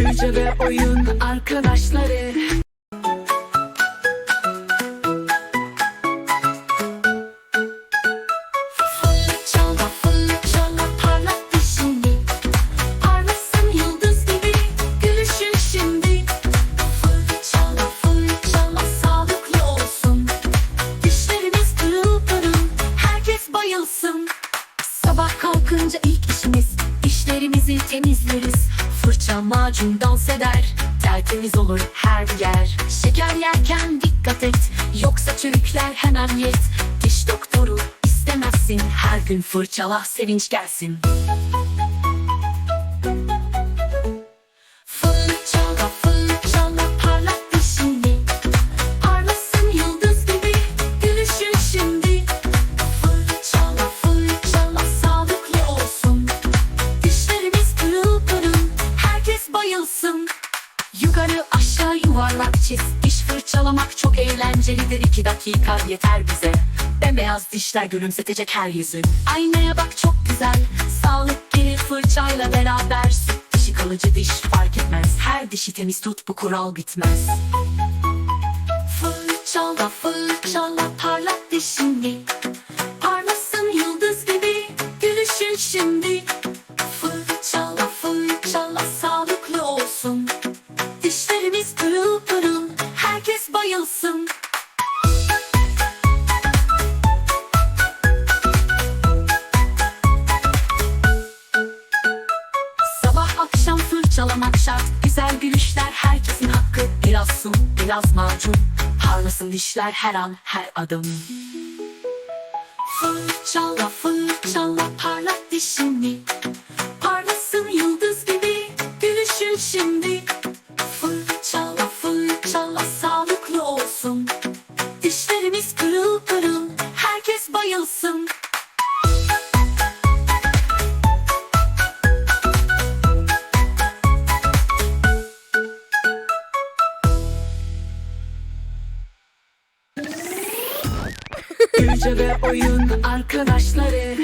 Gülce ve oyun arkadaşları. Bayılsın. Sabah kalkınca ilk işimiz dişlerimizi temizleriz. Fırça macun dans eder. Tertemiz olur her yer. Şeker yerken dikkat et. Yoksa çürükler hemen yet. Diş doktoru istemezsin. Her gün fırçala sevinç gelsin çiz. Diş fırçalamak çok eğlencelidir. İki dakika yeter bize. Bembeyaz dişler gülümsetecek her yüzü. Aynaya bak çok güzel. Sağlık gelir fırçayla beraber. Süt dişi kalıcı diş fark etmez. Her dişi temiz tut bu kural bitmez. Fırçala fırçala parlat dişini. Parlasın yıldız gibi gülüşün şimdi fırçalamak şart. Güzel gülüşler herkesin hakkı. Biraz su biraz macun. Parlasın dişler her an her adım. Fırçala fırçala parlat dişini. Parlasın yıldız gibi gülüşün şimdi. Fırçala fırçala sağlıklı olsun. Dişlerimiz pırıl pırıl herkes bayılsın Gülce ve oyun arkadaşları